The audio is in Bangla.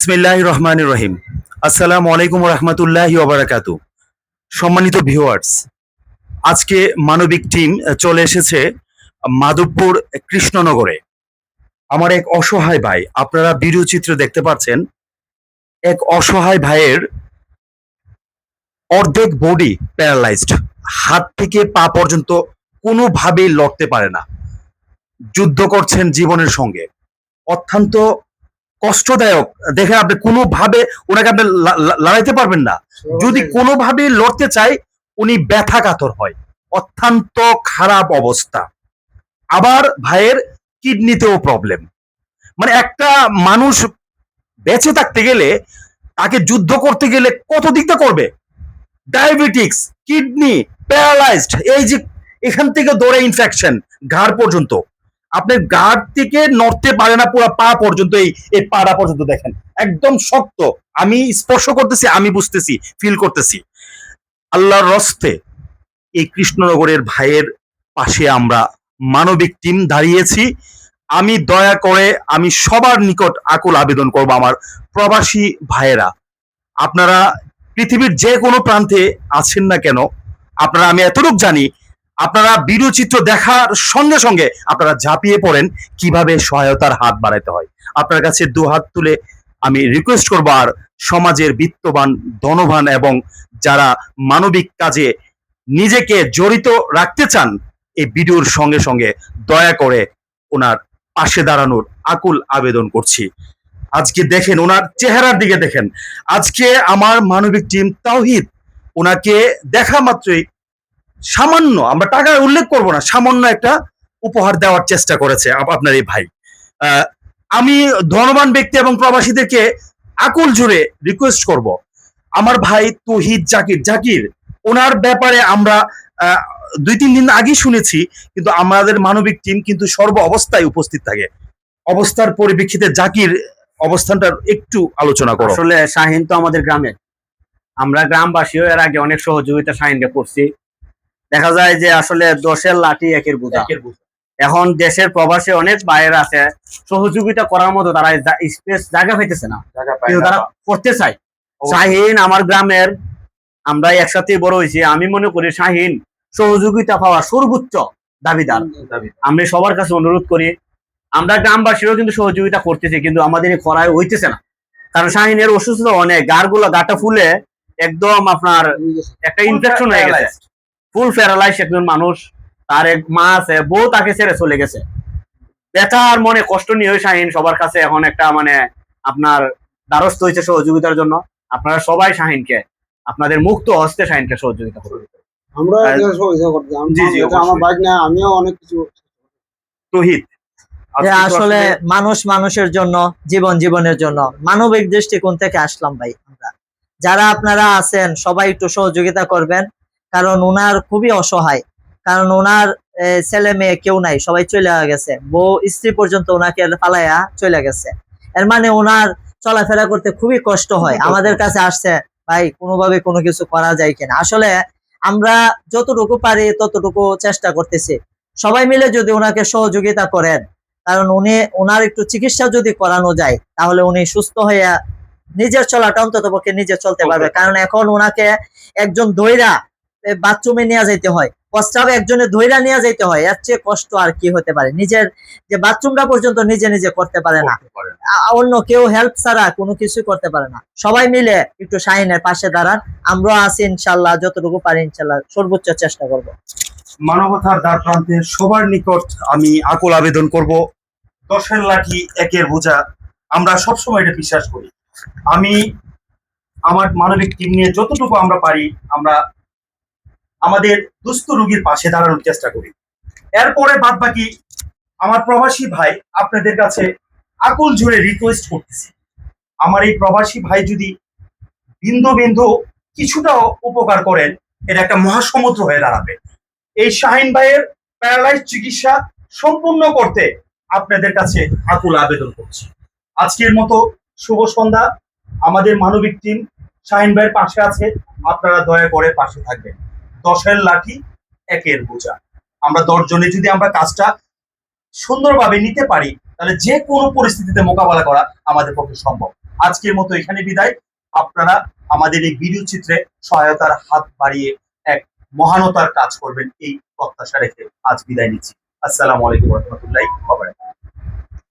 বিসমিল্লাহ রহমান রহিম। আসসালামু আলাইকুম রহমতুল্লাহ ওবরাকাতু সম্মানিত ভিউয়ার্স, আজকে মানবিক টিম চলে এসেছে মাধবপুর কৃষ্ণনগরে। আমার এক অসহায় ভাই, আপনারা ভিডিও চিত্র দেখতে পাচ্ছেন, এক অসহায় ভাইয়ের অর্ধেক বডি প্যারালাইজড হাত থেকে পা পর্যন্ত কোনোভাবেই লড়তে পারে না। যুদ্ধ করছেন জীবনের সঙ্গে। অত্যন্ত কষ্টদায়ক। দেখে আপনি কোনোভাবে ওনাকে আপনি লড়াইতে পারবেন না। যদি কোনোভাবে লড়তে চায় উনি ব্যথা কাতর হয়। অত্যন্ত খারাপ অবস্থা। আবার ভাইয়ের কিডনিতেও প্রবলেম মানে একটা মানুষ বেঁচে থাকতে গেলে তাকে যুদ্ধ করতে গেলে কত দিকটা করবে? ডায়াবেটিক্স কিডনি প্যারালাইজড এই যে এখান থেকে দৌড়ে ইনফেকশন ঘাড় পর্যন্ত। আপনার গাঢ় থেকে নড়তে পারে না, পুরো পা পর্যন্ত এই এই পাড়া পর্যন্ত দেখেন। একদম শক্ত। আমি স্পর্শ করতেছি, আমি বুঝতেছি ফিল করতেছি। আল্লাহর রস্তে এই কৃষ্ণনগরের ভাইয়ের পাশে আমরা মানবিক টিম দাঁড়িয়েছি। আমি দয়া করে, আমি সবার নিকট আকুল আবেদন করব আমার প্রবাসী ভাইয়েরা। আপনারা পৃথিবীর যে কোনো প্রান্তে আছেন না কেন, আপনারা আমি এতটুকু জানি আপনারা ভিডিও চিত্র দেখার সঙ্গে সঙ্গে আপনারা ঝাঁপিয়ে পড়েন কীভাবে সহায়তার হাত বাড়াতে হয়। আপনার কাছে দু হাত তুলে আমি রিকোয়েস্ট করব আর সমাজের বিত্তবান, ধনবান এবং যারা মানবিক কাজে নিজেকে জড়িত রাখতে চান, এই ভিডিওর সঙ্গে সঙ্গে দয়া করে ওনার পাশে দাঁড়ানোর আকুল আবেদন করছি। আজকে দেখেন, ওনার চেহারার দিকে দেখেন। আজকে আমার মানবিক টিম তাওহিদ, ওনাকে দেখা মাত্রই সামান্য, আমরা টাকার উল্লেখ করব না, সামান্য একটা উপহার দেওয়ার চেষ্টা করেছে আপনার এই ভাই। আমি ধনবান ব্যক্তি এবং প্রবাসীদেরকে আকুল জুড়ে রিকোয়েস্ট করব। আমার ভাই তহিদ জাকির জাকির, ওনার ব্যাপারে আমরা দুই তিন দিন আগেই শুনেছি, কিন্তু আমাদের মানবিক টিম কিন্তু সর্ব অবস্থায় উপস্থিত থাকে। অবস্থার পরিপ্রেক্ষিতে জাকির অবস্থানটার একটু আলোচনা করো। আসলে শাহিন তো আমাদের গ্রামে। আমরা গ্রামবাসীও এর আগে অনেক সহযোগিতা শাহিনকে করছি। দেখা যায় যে আসলে দশের লাঠি একের বোঝা। এখন দেশের প্রবাসে অনেক বাইরে আছে সহযোগিতা করার মতো তারা স্পেস জায়গা পাইতেছে না। কিন্তু তারা করতে চায়। শাহিন আমার গ্রামের আমরা একসাথে বড় হয়েছি আমি মনে করি শাহিন সহযোগিতা পাওয়া সর্বোচ্চ দাবিদার। আমি সবার কাছে অনুরোধ করি আমরা গ্রামবাসীরও কিন্তু সহযোগিতা করতেছি কিন্তু আমাদের এই খরায় হইতেছে না। কারণ শাহিনের অসুস্থতা অনেক গাড়গুলো গাটা ফুলে একদম আপনার একটা ইনফেকশন হয়ে গেছে। ফুল প্যারালাইজ একজন মানুষ তার এক মা আছে বউ তাকে ছেড়ে চলে গেছে। ব্যথা আর মনে কষ্ট নিয়ে শাহিন সবার কাছে এখন একটা মানে আপনার দ্বারস্থ হয়েছে সহযোগিতার জন্য। আপনারা সবাই শাহিনকে আপনাদের মুক্ত হস্তে শাহিনকে সহযোগিতা করুন। আমরা সহযোগিতা করতে আমি জি, জি, এটা আমার বাইক না আমিও অনেক কিছু তহিদ যে আজকে তো আসলে মানুষ মানুষের জন্য জীবন জীবনের জন্য মানবিক দৃষ্টিকোণ থেকে আসলাম ভাই আমরা। যারা আপনারা আছেন সবাই একটু সহযোগিতা করবেন। কারণ ওনার খুবই অসহায়। কারণ ওনার ছেলে মেয়ে কেউ নাই সবাই চলে গেছে। বউ স্ত্রী পর্যন্ত ওনাকে পালাইয়া চলে গেছে। এর মানে ওনার চলাফেরা করতে খুবই কষ্ট হয়। আমাদের কাছে আসছে ভাই কোনোভাবে কোনো কিছু করা যায় কিনা? আসলে আমরা যতটুকু পারি ততটুকু চেষ্টা করতেছি। সবাই মিলে যদি ওনাকে সহযোগিতা করেন কারণ উনি ওনার একটু চিকিৎসা যদি করানো যায় তাহলে উনি সুস্থ হয়ে নিজের চলাটা অন্তত পক্ষে নিজে চলতে পারবে। কারণ এখন ওনাকে একজন ধৈরা বাথরুমে নিয়ে যাইতে হয়। প্রস্রাব একজনে ধৈরা নিয়ে যাইতে হয়। এর চেয়ে কষ্ট আর কি হতে পারে? নিজের যে বাথরুমটা পর্যন্ত নিজে নিজে করতে পারে না। অন্য কেউ হেল্প ছাড়া কোনো কিছুই করতে পারে না। সবাই মিলে একটু শাহিনের পাশে দাঁড়ান। আমরা আছি ইনশাল্লাহ যতটুকু পারি ইনশাল্লাহ সর্বোচ্চ চেষ্টা করব। মানবতার দ্বার প্রান্তে সবার নিকট আমি আকুল আবেদন করব। দশের লাঠি একের বোঝা। আমরা সবসময় এটা বিশ্বাস করি। আমি আমার মানবিক টিম নিয়ে যতটুকু আমরা পারি আমরা আমাদের দুস্থ রোগীর পাশে দাঁড়ানোর চেষ্টা করি। এরপরে বাদ বাকি আমার প্রবাসী ভাই আপনাদের কাছে আকুল জুড়ে রিকোয়েস্ট করতেছি। আমার এই প্রবাসী ভাই যদি বিন্দু বিন্দু কিছুটাও উপকার করেন এটা একটা মহাসমুদ্র হয়ে দাঁড়াবে। এই শাহিন ভাইয়ের প্যারালাইজ চিকিৎসা সম্পূর্ণ করতে আপনাদের কাছে আকুল আবেদন করছি। আজকের মতো শুভ সন্ধ্যা। আমাদের মানবিক টিম শাহিন ভাইয়ের পাশে আছে। আপনারা দয়া করে পাশে থাকবেন। দশের লাঠি, একের বোঝা। আমরা দশজনে যদি আমরা কাজটা সুন্দরভাবে নিতে পারি, তাহলে যে কোনো পরিস্থিতিতে মোকাবেলা করা আমাদের পক্ষে সম্ভব। আজকের মতো এখানে বিদায়। আপনারা আমাদের এই ভিডিও চিত্রে সহায়তার হাত বাড়িয়ে এক মহানতার কাজ করবেন, এই প্রত্যাশা রেখে আজ বিদায় নিচ্ছি। আসসালামু আলাইকুম রহমতুল্লাহ